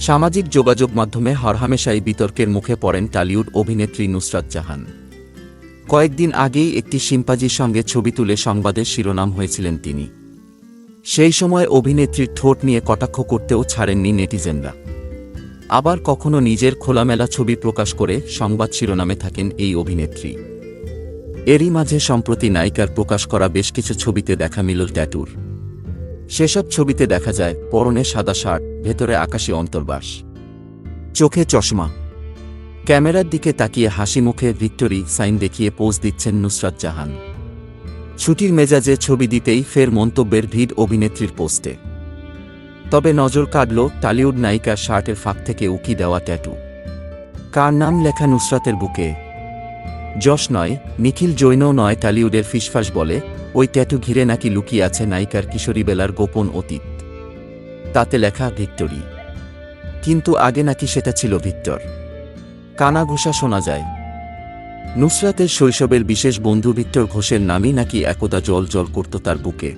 সামাজিক যোগাযোগ মাধ্যমে হরহামেশাই বিতর্কের মুখে পড়েন টালিউড অভিনেত্রী নুসরাত জাহান। কয়েকদিন আগেই একটি শিম্পাজির সঙ্গে ছবি তুলে সংবাদের শিরোনাম হয়েছিলেন তিনি। সেই সময় অভিনেত্রীর ঠোঁট নিয়ে কটাক্ষ করতেও ছাড়েননি নেটিজেনরা। আবার কখনো নিজের খোলামেলা ছবি প্রকাশ করে সংবাদ শিরোনামে থাকেন এই অভিনেত্রী। এরই মাঝে সম্প্রতি নায়িকার প্রকাশ করা বেশ কিছু ছবিতে দেখা মিলল ট্যাটুর। সেসব ছবিতে দেখা যায় পরনে সাদা শার্ট, ভেতরে আকাশী অন্তর্বাস। চোখে চশমা। ক্যামেরার দিকে তাকিয়ে হাসি মুখে ভিক্টোরি সাইন দেখিয়ে পোজ দিচ্ছেন নুসরাত জাহান। ছুটির মেজাজে ছবি দিতেই ফের মন্তব্যের ভিড় অভিনেত্রীর পোস্টে। তবে নজর কাটল টালিউড নায়িকার শার্টের ফাঁক থেকে উকি দেওয়া ট্যাটু। কার নাম লেখা নুসরাতের বুকে? যশ নয়, নিখিল জৈনও নয় টালিউডের ফিসফাস বলে, ওই ট্যাটু ঘিরে নাকি লুকিয়ে আছে নায়িকার কিশোরীবেলার গোপন অতীত। তাতে লেখা ভিক্টোরি। কিন্তু আগে নাকি সেটা ছিল ভিক্টর। কানা ঘোষা শোনা যায়। নুসরাতের শৈশবের বিশেষ বন্ধু ভিক্টর ঘোষের নামই নাকি একদা জল জল করত তার বুকে।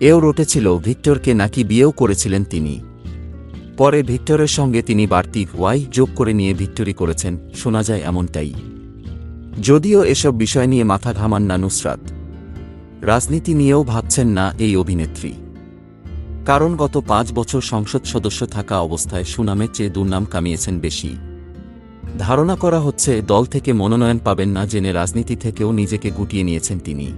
এও রটেছিল ভিক্টরকে নাকি বিয়েও করেছিলেন তিনি। পরে ভিক্টরের সঙ্গে তিনি বাড়তি ওয়াই যোগ করে নিয়ে ভিক্টরি করেছেন, শোনা যায় এমনটাই। যদিও এসব বিষয় নিয়ে মাথা ঘামান না নুসরাত। রাজনীতি নিয়েও ভাবছেন না এই অভিনেত্রী। কারণ গত পাঁচ বছর সংসদ সদস্য থাকা অবস্থায় সুনামের চেয়ে দুর্নাম কামিয়েছেন বেশি। ধারণা করা হচ্ছে দল থেকে মনোনয়ন পাবেন না জেনে রাজনীতি থেকেও নিজেকে গুটিয়ে নিয়েছেন তিনি।